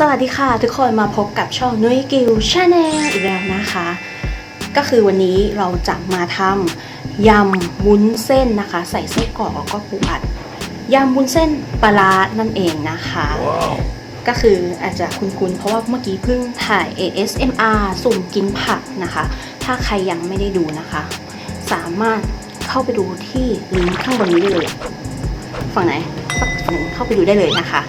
สวัสดีค่ะ ทุกคนมาพบกับช่องนุ้ยกิวชาแนลอีกแล้วนะคะ ก็คือวันนี้เราจะมาทำยำวุ้นเส้นนะคะ ใส่ไส้กรอกแล้วก็ปูอัดยำวุ้นเส้นปลาร้านั่นเองนะคะก็คืออาจจะคุ้นๆเพราะว่าเมื่อกี้เพิ่งถ่าย ASMR สุ่มกินผักนะคะ ถ้าใครยังไม่ได้ดูนะคะ สามารถเข้าไปดูที่ลิงก์ข้างบนนี้ได้เลย ฝั่งไหนฝั่งเข้าไปดูได้เลยนะคะ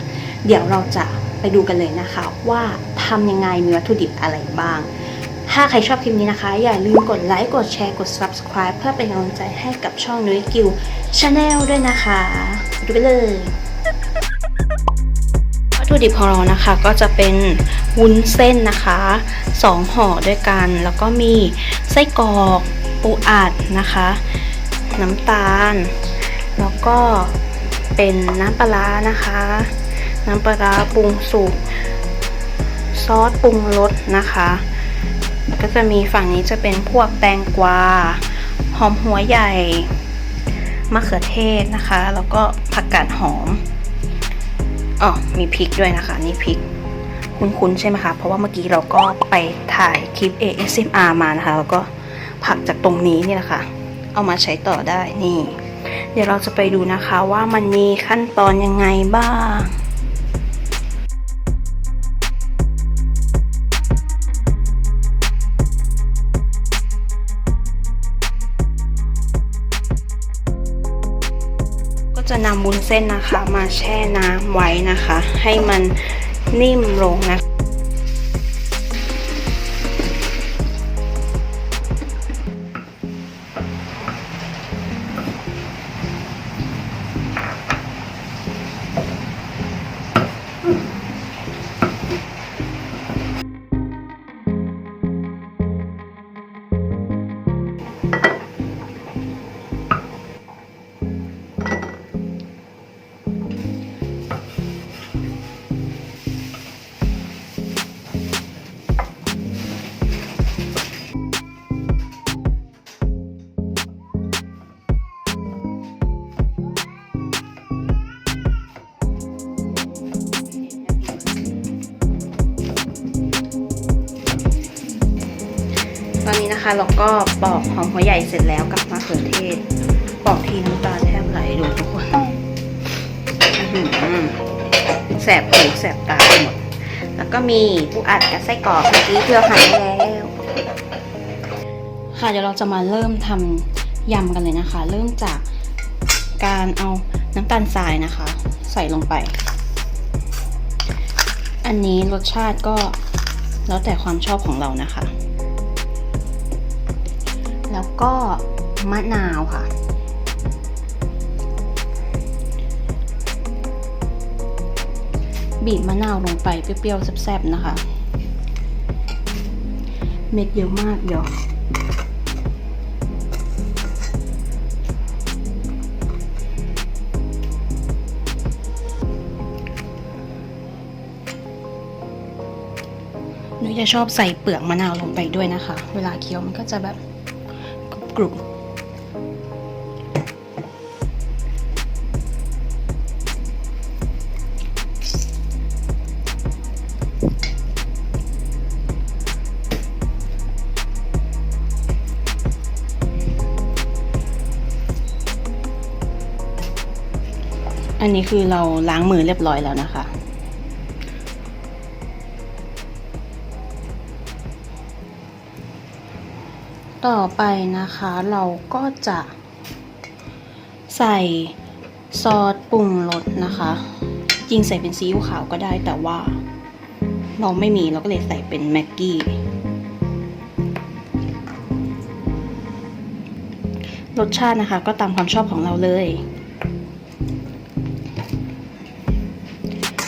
เดี๋ยวเราจะ ไปดูกันเลยนะคะ ว่าทำยังไงมีวัตถุดิบอะไรบ้าง ถ้าใครชอบคลิปนี้นะคะ อย่าลืมกดไลค์กดแชร์กด subscribe เพื่อเป็นกำลังใจให้กับช่องนุ้ยกิวชาแนลด้วยนะคะไปดูไปเลยวัตถุดิบของเรานะคะก็จะเป็นวุ้นเส้นนะคะสองห่อด้วยกัน แล้วก็มีไส้กรอกปูอัดนะคะ น้ำตาล แล้วก็เป็นน้ำปลานะคะ น้ำปลาปรุงสุกซอสปรุงรสนะคะ ก็จะมีฝั่งนี้จะเป็นพวกแตงกวา หอมหัวใหญ่ มะเขือเทศนะคะ แล้วก็ผักกาดหอมอ๋อมีพริกด้วยนะคะ นี่พริก คุ้นๆใช่ไหมคะ เพราะว่าเมื่อกี้เราก็ไปถ่ายคลิป ASMR มานะคะ แล้วก็ผักจากตรงนี้นี่แหละค่ะ เอามาใช้ต่อได้นี่ เดี๋ยวเราจะไปดูนะคะว่ามันมีขั้นตอนยังไงบ้าง จะนำวุ้นเส้นนะคะ มาแช่น้ำไว้นะคะ ให้มันนิ่มลงนะคะ นะคะเราก็ปอกหอมหัวใหญ่เสร็จแล้วกับมะเขือเทศ ปอกทีน้ำตาแทบไหลดูทุกคนแสบหูแสบตาไปหมด แล้วก็มีปูอัดกับไส้กรอกเมื่อกี้ที่เราหั่นไว้แล้วค่ะเดี๋ยวเราจะมาเริ่มทำยำกันเลยนะคะ เริ่มจากการเอาน้ำตาลทรายนะคะ ใส่ลงไป อันนี้รสชาติก็แล้วแต่ความชอบของเรานะคะ แล้วก็มะนาวค่ะ บีบมะนาวลงไปเปรี้ยวๆแซ่บๆนะคะ เม็ดเยอะมากเดี๋ยวหนูจะชอบใส่เปลือกมะนาวลงไปด้วยนะคะ เวลาเคี้ยวมันก็จะแบบ กรุอันนี้คือเราล้างมือเรียบร้อยแล้วนะคะ ต่อไปนะคะเราก็จะใส่ซอสปรุงรสนะคะ จริงใส่เป็นซีอิ๊วขาวก็ได้แต่ว่า เราไม่มีเราก็เลยใส่เป็นแม็กกี้ รสชาตินะคะก็ตามความชอบของเราเลย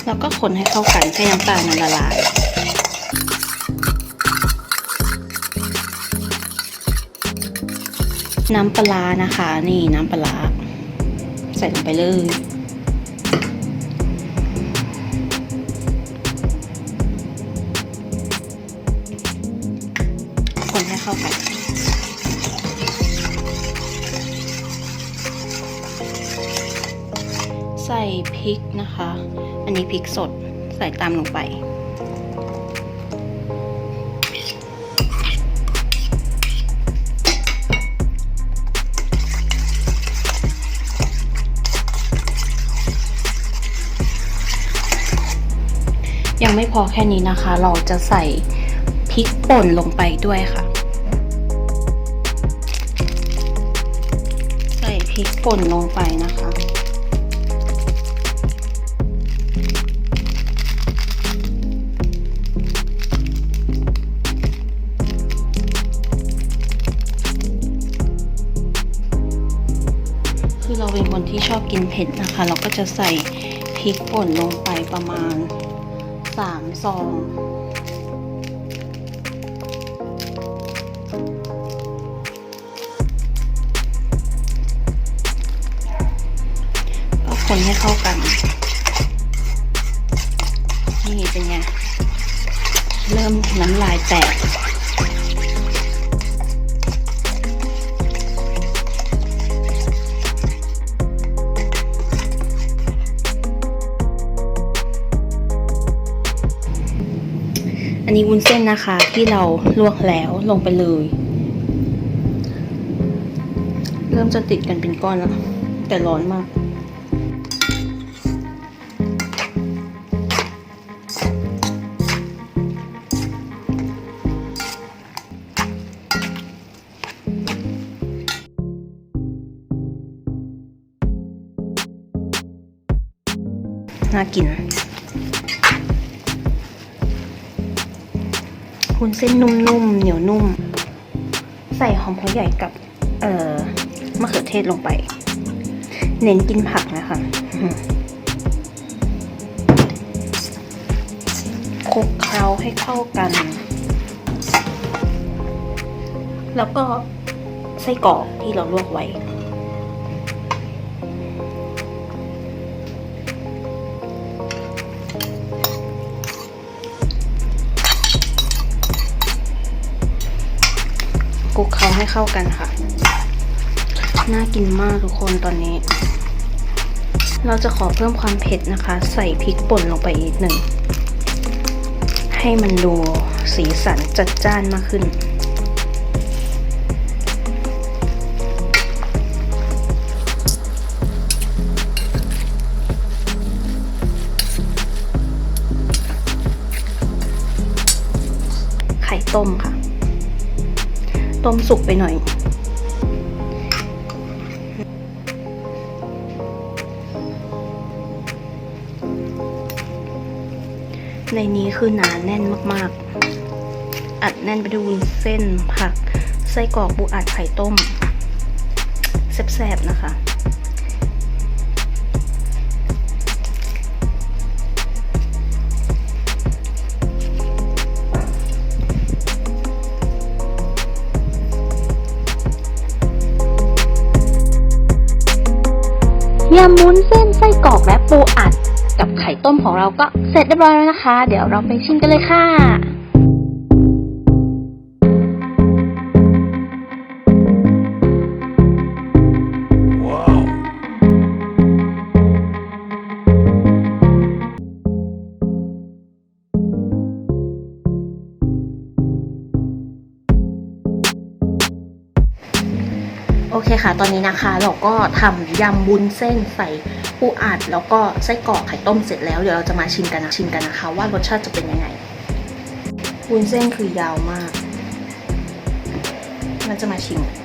แล้วก็คนให้เข้ากันให้น้ำตาลมันละลาย น้ำปลานะคะ นี่น้ำปลาร้าใส่ลงไปเลยคนให้เข้ากันใส่พริกนะคะ อันนี้พริกสดใส่ตามลงไป ยังไม่พอแค่นี้นะคะ เราจะใส่พริกป่นลงไปด้วยค่ะ ใส่พริกป่นลงไปนะคะคือเราเป็นคนที่ชอบกินเผ็ดนะคะ เราก็จะใส่พริกป่นลงไปประมาณ สามซอง ก็คนให้เข้ากัน นี่เป็นไง เริ่มน้ำลายแตก อันนี้วุ้นเส้นนะคะ ที่เราลวกแล้วลงไปเลย เริ่มจะติดกันเป็นก้อนแล้ว แต่ร้อนมากน่ากิน วุ้นเส้นนุ่มๆ เหนียวนุ่ม ใส่หอมหัวใหญ่กับเอ่อมะเขือเทศลงไป เน้นกินผักนะคะคลุกเคล้าให้เข้ากัน แล้วก็ไส้กรอกที่เราลวกไว้ ให้เข้ากันค่ะ น่ากินมากทุกคนตอนนี้ เราจะขอเพิ่มความเผ็ดนะคะ ใส่พริกป่นลงไปอีกหนึ่ง ให้มันดูสีสันจัดจ้านมากขึ้น ไข่ต้มค่ะ ต้มสุกไปหน่อย ในนี้คือหนาแน่นมากๆ อัดแน่นไปด้วยวุ้นเส้นผัก ไส้กรอกปูอัดไข่ต้มแซ่บๆนะคะ ยำมุ้นเส้นไส้กรอกและปูอัด กับไข่ต้มของเราก็เสร็จเรียบร้อยแล้วนะคะ เดี๋ยวเราไปชิมกันเลยค่ะ เคค่ะ ตอนนี้นะคะเราก็ทำยำบุญเส้นใส่ปูอัด แล้วก็ไส้กรอกไข่ต้มเสร็จแล้ว เดี๋ยวเราจะมาชิมกันนะชิมกันนะคะ ว่ารสชาติจะเป็นยังไง บุญเส้นคือยาวมาก เราจะมาชิมกัน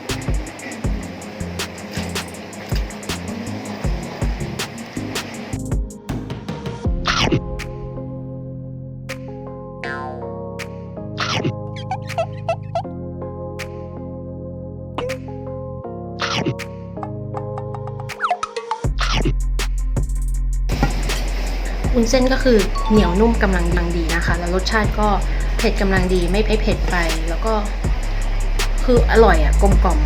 เส้นก็คือเหนียวนุ่มกำลังดีนะคะ แล้วรสชาติก็เผ็ดกำลังดีไม่เผ็ดไป แล้วก็คืออร่อยอะกลมกล่อม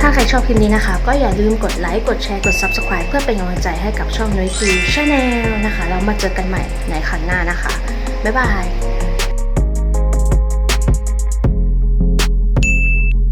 ถ้าใครชอบคลิปนี้นะคะ ก็อย่าลืมกดไลค์ กดแชร์ กด Subscribe เพื่อเป็นกำลังใจให้กับช่องน้อยคิวชาแนลนะคะ เรามาเจอกันใหม่ในครั้งหน้านะคะ บ๊ายบาย